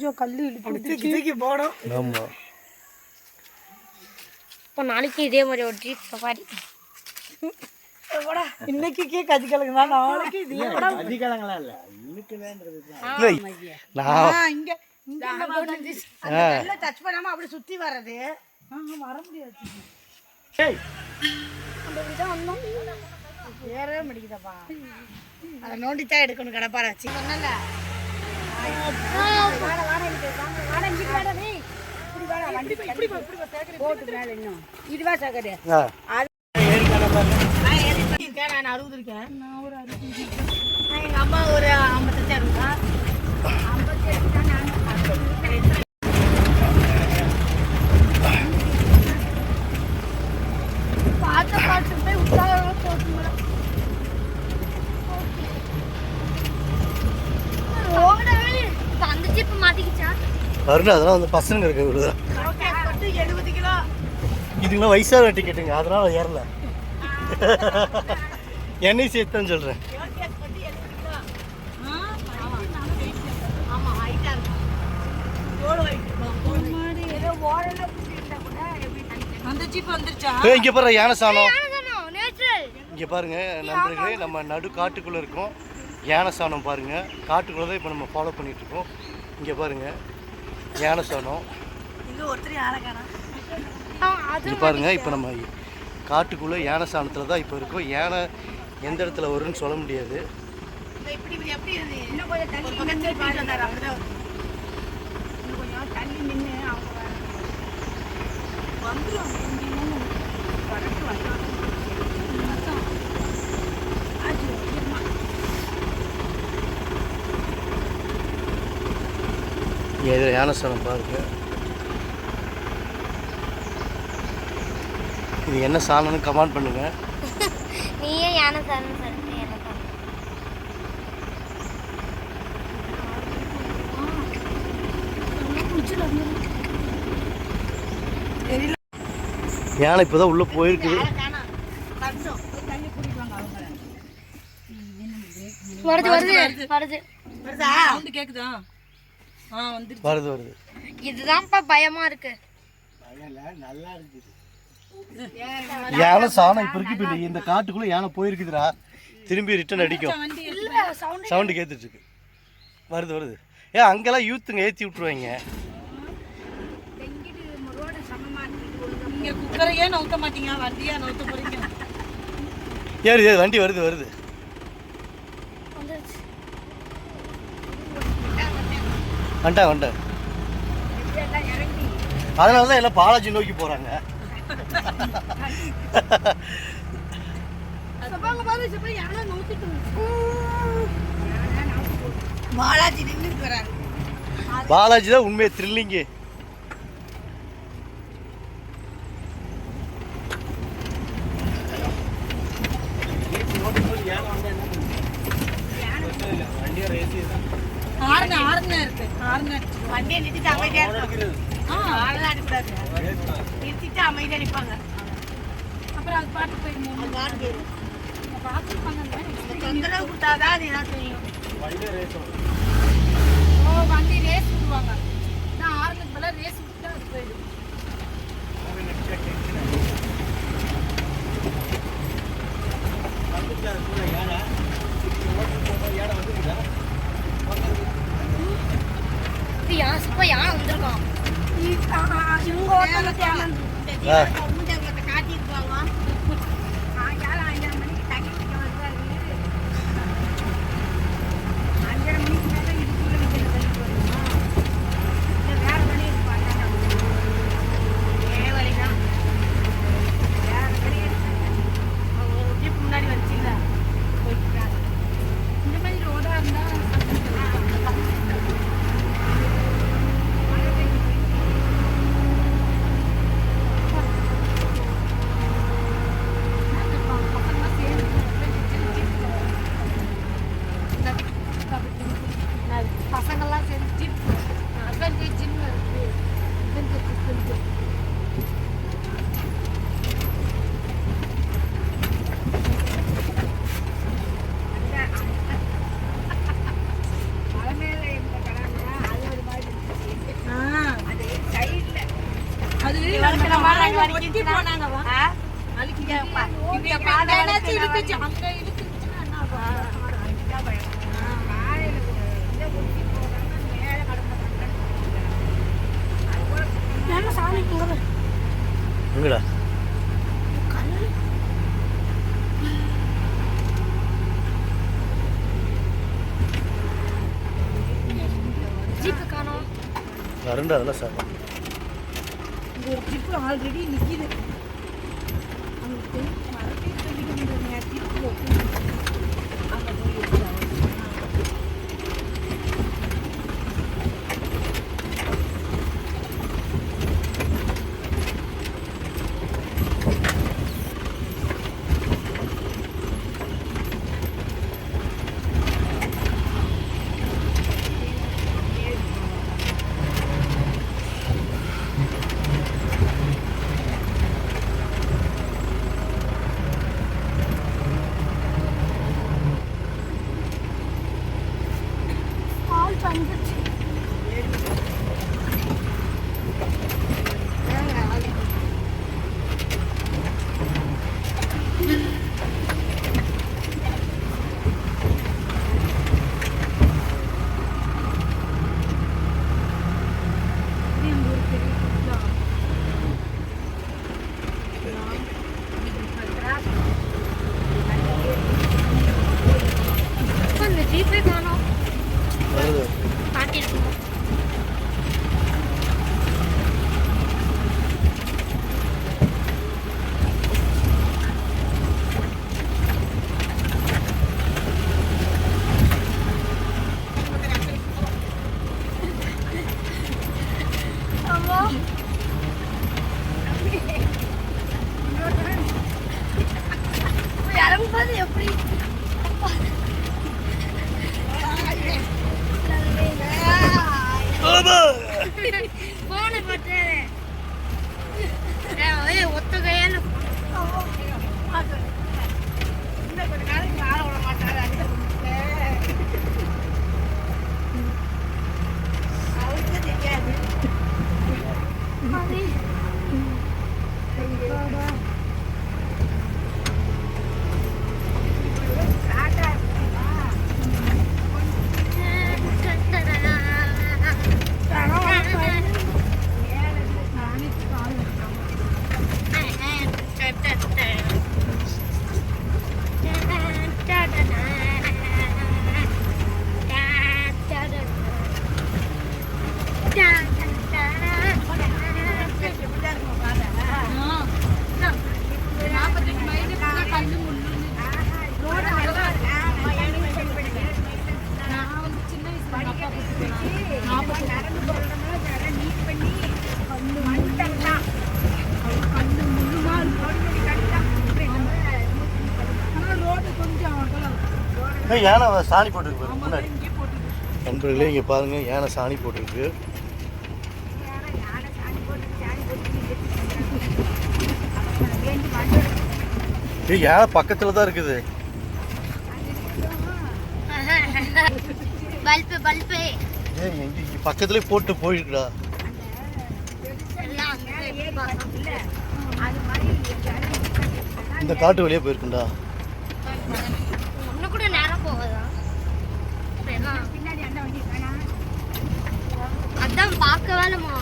கொஞ்சம் கல் தூக்கி தூக்கி போடும் ஆமாம் இப்போ நாளைக்கு இதே மாதிரி ஒரு ட்ரீட் சஃபாரி இன்னைக்கு தான் நாளைக்கு இது இல்லை? நான் இங்க இங்க டச் பண்ணாம அப்படி சுத்தி வர்றது. வர முடியாது. ஏறவே முடிக்குதப்பா அதை நோண்டித்தான் எடுக்கணும் கடப்பார வச்சு. சொன்னல இதுவா சகரு ஆ நான் ஏறி நான் அறுபது இருக்கேன் நான் ஒரு அறுபது இருக்கேன் அம்மா ஒரு ஐம்பத்தஞ்சு அறுபதா ஐம்பத்தி எட்டு தான் நான் பார்த்து பார்த்து போய் உற்சாக போட்டுங்களா அருண் அதெல்லாம் வந்து பசங்க இருக்க போட்டு எழுபது கிலோ. இதுங்களாம் வயசான டிக்கெட்டுங்க அதனால ஏறல. என்னையும் சேர்த்து தான் சொல்கிறேன் இங்க பாரு யானை சாணம். நேச்சுரல் இங்க பாருங்க நண்பர்களே நம்ம நடு காட்டுக்குள்ள இருக்கோம். யானை சாணம் பாருங்க காட்டுக்குள்ள தான் இப்போ நம்ம ஃபாலோ பண்ணிட்டு இருக்கோம். இங்க பாருங்க. யானை சாணம் இங்க ஒருத்தர் யாரை காணோம் இங்க பாருங்க இப்போ நம்ம காட்டுக்குள்ள யானை சாணத்துல தான் இப்போ இருக்கோம். யானை எந்த இடத்துல வரும்னு சொல்ல முடியாது. இங்க இது யானை சாணம் பாருங்க. இது என்ன சாணம்னு கமெண்ட் பண்ணுங்க. நீயே யானை சார்னு சொல்லிட்டு யானை இப்போதான் உள்ள போயிருக்குது அவங்க வருது வருது வருது. வருதா. வந்து கேக்குதா? ஆ வருது வருது. இதுதான்ப்பா பயமா இருக்கு. யானை சாணம் இப்போ இருக்கு இப்போ இந்த காட்டுக்குள்ள யானை போயிருக்குதுடா. திரும்பி ரிட்டர்ன் அடிக்கும். வண்டி சவுண்டு கேட்டுட்டு இருக்கு வருது வருது. ஏன் அங்கெல்லாம் யூத்துங்க ஏற்றி போறீங்க. ஏறு ஏறு வண்டி வருது வருது. வந்துட்டேன் வந்துட்டேன் அதனால தான் எல்லாம் பாலாஜி நோக்கி போகிறாங்க பாலாஜி தான் உண்மையை த்ரில்லிங்கு நிறுத்திட்டு அமைதியா நிற்பாங்க அப்புறம் அது பாட்டு போயிடும். அது பாட்டு போயிடும் தொந்தரவு கொடுத்தாதான் அது என்ன செய்யும் ஓ வண்டி ரேஸ் விடுவாங்க. நான் ஆறுனுக்கு மேலே ரேஸ் விட்டுட்டா அது போயிடும். இது யானை இப்போ யானை வந்திருக்கான்? இவங்க ஓட்டம் ஆ. எங்கடா? கரண்ட் அதெல்லாம் சார் वो ऑलरेडी लिखी रही हम हमारा ट्रिप वो இன்னும் யானை சாணி போட்டிருக்கு முன்னாடி. நண்பர்களே இங்கே பாருங்கள் யானை சாணி போட்டிருக்கு. ஏய் யானை பக்கத்தில் தான் இருக்குது. ஏய் எங்க போட்டு போயிருக்குடா. இந்த காட்டு வழியாக போயிருக்குண்டா அதான் பார்க்க வேணுமா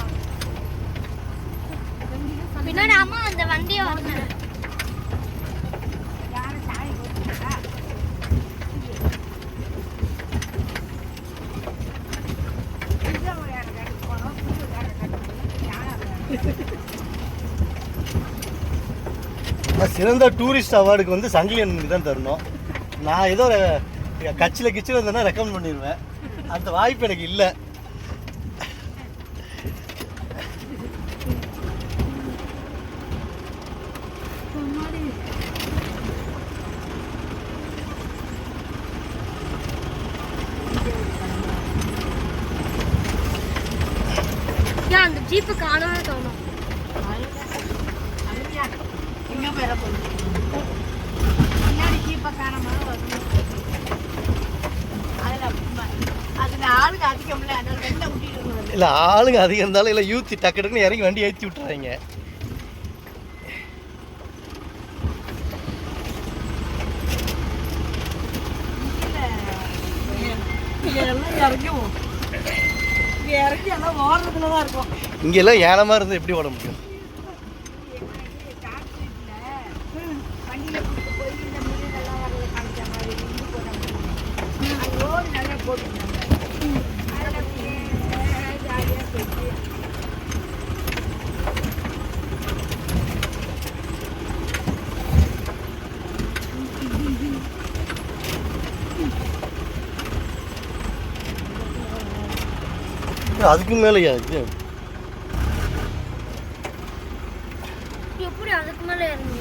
பின்னாடி அம்மா அந்த வண்டியை சிறந்த டூரிஸ்ட் அவார்டுக்கு வந்து சங்கிலியனுக்கு தான் தரணும். நான் ஏதோ கட்சியில் கிச்சில் இருந்தேன்னா ரெக்கமெண்ட் பண்ணிடுவேன் அந்த வாய்ப்பு எனக்கு இல்லை. அந்த ஜீப்பு காணவே தோணும். எங்கே போயிட போகுது இல்லை ஆளுங்க அதிகம் இருந்தாலும் இல்லை யூத் டக்கு டக்குன்னு இறங்கி வண்டி ஏற்றி விட்டுறாங்க இங்கெல்லாம் ஏலமாக இருந்தால் எப்படி ஓட முடியும்? போட்டு அதுக்கு மேலேயா இது எப்படி அதுக்கு மேல இறங்கி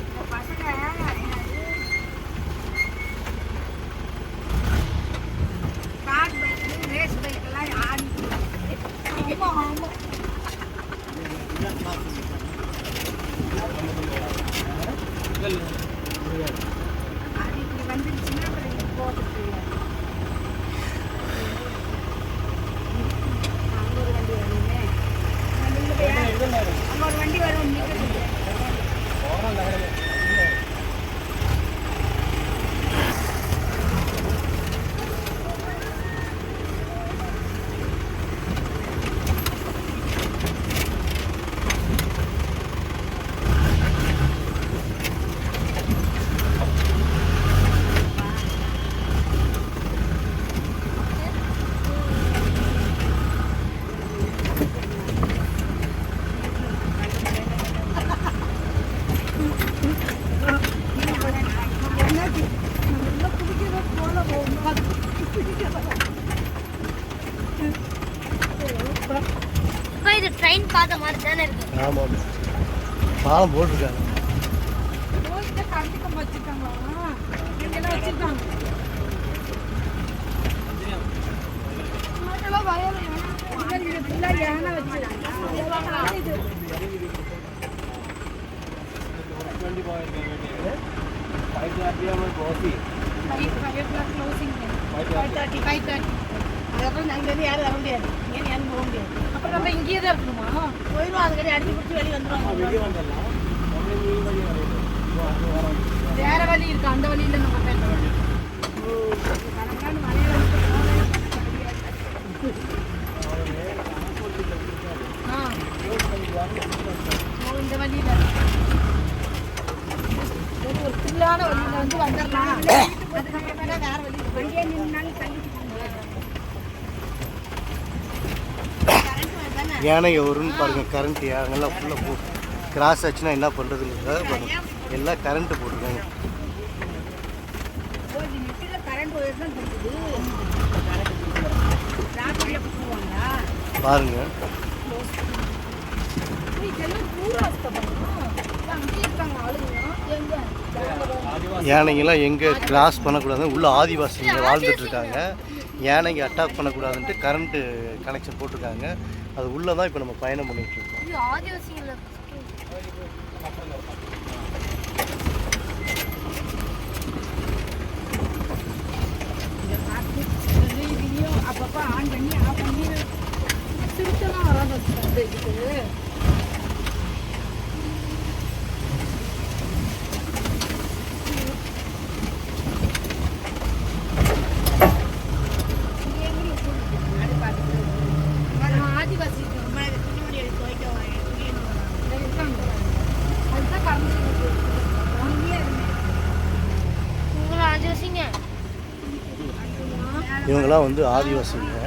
இந்த பசங்க என்னது கார் பைக்கு ரேஸ் பைக்கெல்லாம் ஆடி ஆமாம் ஆமாம் அது இப்படி வந்துருச்சுன்னா அப்புறம் இங்க போட்டுட்டு அங்க ஒரு வண்டி வருமே அங்க ஒரு வண்டி வரும் நிற்கிறது இப்போ இது ட்ரெயின் பார்த்த மாதிரி தானே இருக்கு. ஆமாம் பாலம் போட்டிருக்காங்க. போயிட்டு கரண்ட் வச்சிருக்காங்களா இங்கெல்லாம் வச்சிருக்காங்க. இது ஃபுல்லா யானை வச்சிருக்காங்க இது ஃபைவ் அதுக்கப்புறம் அங்கேருந்து யாரும் வர முடியாது. இங்கேருந்து யாரும் போக முடியாது. அப்புறம் நம்ம இங்கேயே தான் இருக்கணுமா போயிடுவோம் அதுக்கடி அடிச்சு பிடிச்சி வெளியே வந்துடுவாங்க வேற வழி இருக்கு? அந்த வழியில நம்ம இந்த வழியில. ஒரு சில்லான வழியில வந்து வந்துடலாம். அதுக்கப்புறம் வேற வழி. வண்டியே நின்னாலும் யானை யானைங்க வரும்னு பாருங்கள் கரண்ட் அங்கெல்லாம் ஃபுல்லாக போ கிராஸ் ஆச்சுன்னா என்ன பண்ணுறதுங்கிறத பாருங்க எல்லாம் கரண்ட்டு போட்டுருக்காங்க. பாருங்க. யானைங்கெல்லாம் எங்கே கிராஸ் பண்ணக்கூடாது உள்ள ஆதிவாசிங்க வாழ்ந்துட்டு இருக்காங்க. யானைங்க அட்டாக் பண்ணக்கூடாதுன்ட்டு கரண்ட்டு கனெக்ஷன் போட்டிருக்காங்க. அது உள்ளே தான் இப்போ நம்ம பயணம் பண்ணிட்டு இருக்கோம். அப்பப்போ ஆன் பண்ணி ஆஃப் பண்ணி சிறுத்தெல்லாம் வராது. இவங்களாம் வந்து ஆதிவாசிங்க.